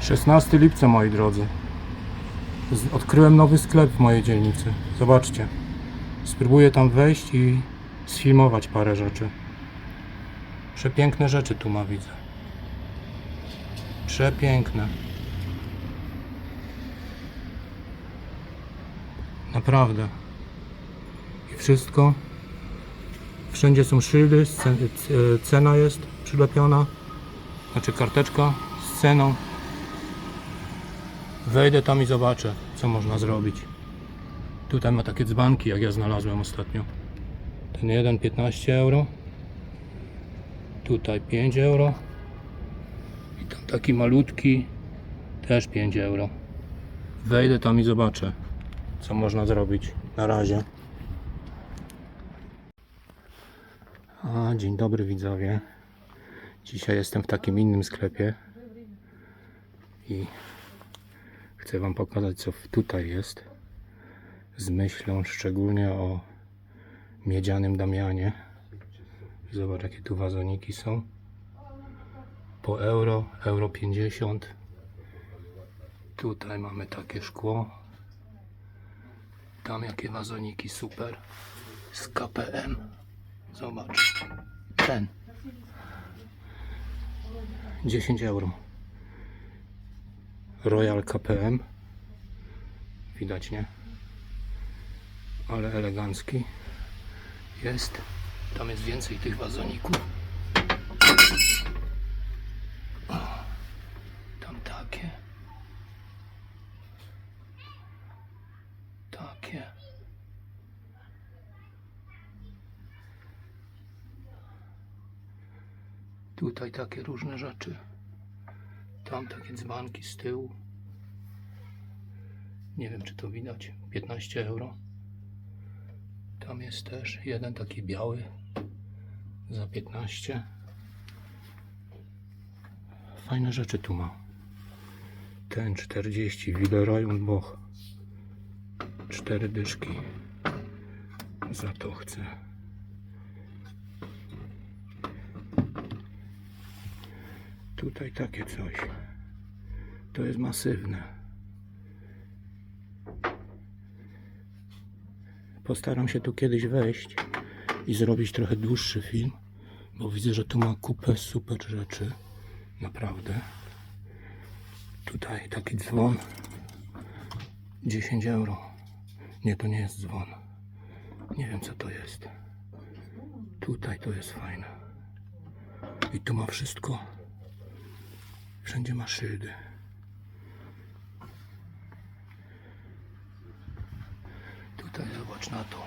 16 lipca, moi drodzy. Odkryłem nowy sklep w mojej dzielnicy. Zobaczcie. Spróbuję tam wejść i sfilmować parę rzeczy. Przepiękne rzeczy tu ma, widzę. Przepiękne. Naprawdę. I wszystko. Wszędzie są szyldy, e, cena jest przylepiona. Znaczy karteczka z ceną. Wejdę tam i zobaczę, co można zrobić. Tutaj ma takie dzbanki, jak ja znalazłem ostatnio. Ten jeden 15 euro. Tutaj 5 euro. I tam taki malutki też 5 euro. Wejdę tam i zobaczę, co można zrobić. Na razie. A, dzień dobry widzowie. Dzisiaj jestem w takim innym sklepie i chcę Wam pokazać, co tutaj jest. Z myślą szczególnie o miedzianym Damianie. Zobacz, jakie tu wazoniki są. Po euro, euro 50. Tutaj mamy takie szkło. Tam jakie wazoniki super. Z KPM. Zobacz. Ten. 10 euro. Royal KPM. Widać, nie? Ale elegancki. Jest. Tam jest więcej tych wazoników. Tam takie. Takie. Tutaj takie różne rzeczy. Tam takie dzbanki z tyłu. Nie wiem, czy to widać. 15 euro. Tam jest też jeden taki biały za 15. Fajne rzeczy tu ma. Ten 40 Villeroy und Boch. Cztery dyszki. Za to chcę. Tutaj takie coś. To jest masywne. Postaram się tu kiedyś wejść i zrobić trochę dłuższy film, bo widzę, że tu ma kupę super rzeczy. Naprawdę. Tutaj taki dzwon. 10 euro. Nie, to nie jest dzwon. Nie wiem co to jest. Tutaj to jest fajne. I tu ma wszystko. Wszędzie ma szyldy. Tutaj zobacz na to.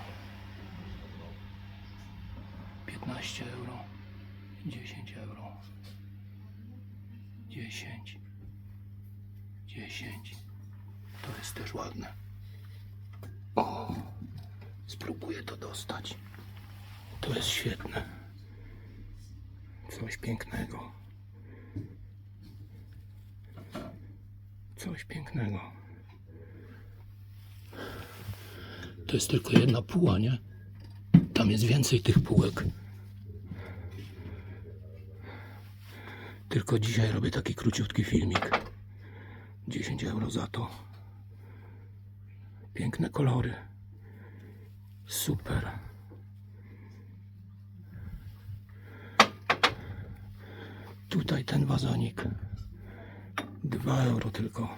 15 euro. 10 euro. 10. 10. To jest też ładne. O! Spróbuję to dostać. To jest świetne. Coś pięknego. Coś pięknego. To jest tylko jedna puła, nie? Tam jest więcej tych półek. Tylko dzisiaj robię taki króciutki filmik. 10 euro za to. Piękne kolory. Super. Tutaj ten wazonik. 2 euro tylko.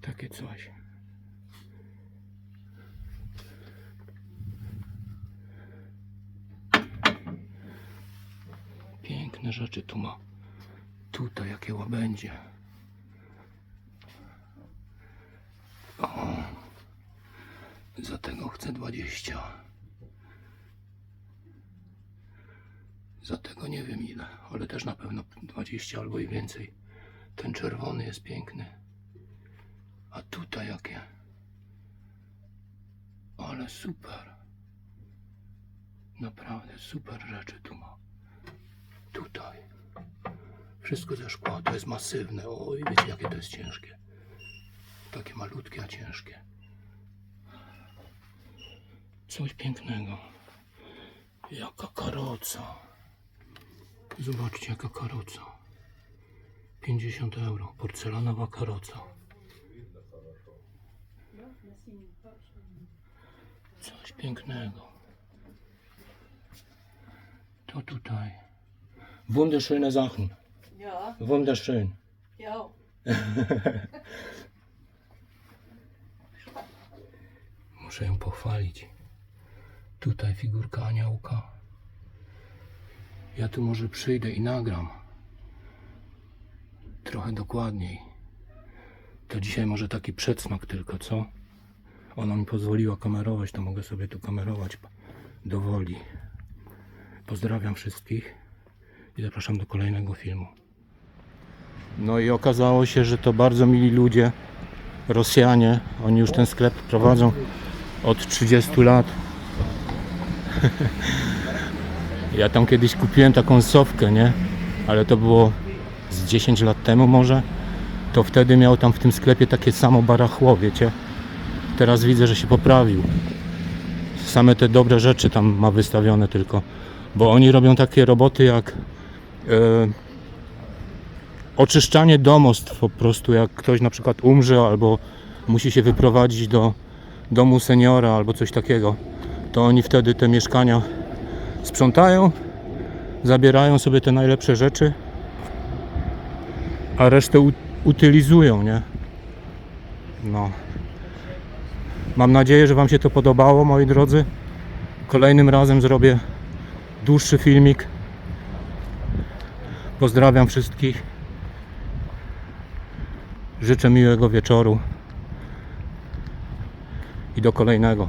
Takie coś. Piękne rzeczy tu ma. Tutaj jakie łabędzie. O, za tego chcę 20. Za tego nie wiem ile, ale też na pewno 20 albo i więcej. Ten czerwony jest piękny. A tutaj jakie? Ale super. Naprawdę super rzeczy tu ma. Tutaj. Wszystko ze szkła. To jest masywne. Oj, wiecie jakie to jest ciężkie. Takie malutkie, a ciężkie. Coś pięknego. Jaka karoca. Zobaczcie jaka karoca. 50 euro. Porcelanowa karoca. Coś pięknego. To tutaj. Wunderschöne Sachen. Ja, Wunderschön. ja. Muszę ją pochwalić. Tutaj figurka aniołka. Ja tu może przyjdę i nagram. Trochę dokładniej. To dzisiaj może taki przedsmak tylko, co? Ona mi pozwoliła kamerować, to mogę sobie tu kamerować do woli. Pozdrawiam wszystkich i zapraszam do kolejnego filmu. No i okazało się, że to bardzo mili ludzie, Rosjanie. Oni już ten sklep prowadzą od 30 lat. Ja tam kiedyś kupiłem taką sowkę, nie? Ale to było z 10 lat temu może. To wtedy miał tam w tym sklepie takie samo barachło, wiecie? Teraz widzę, że się poprawił. Same te dobre rzeczy tam ma wystawione tylko. Bo oni robią takie roboty jak e, oczyszczanie domostw po prostu. Jak ktoś na przykład umrze albo musi się wyprowadzić do domu seniora albo coś takiego, to oni wtedy te mieszkania sprzątają, zabierają sobie te najlepsze rzeczy, a resztę utylizują, nie? No. Mam nadzieję, że Wam się to podobało, moi drodzy. Kolejnym razem zrobię dłuższy filmik. Pozdrawiam wszystkich. Życzę miłego wieczoru i do kolejnego.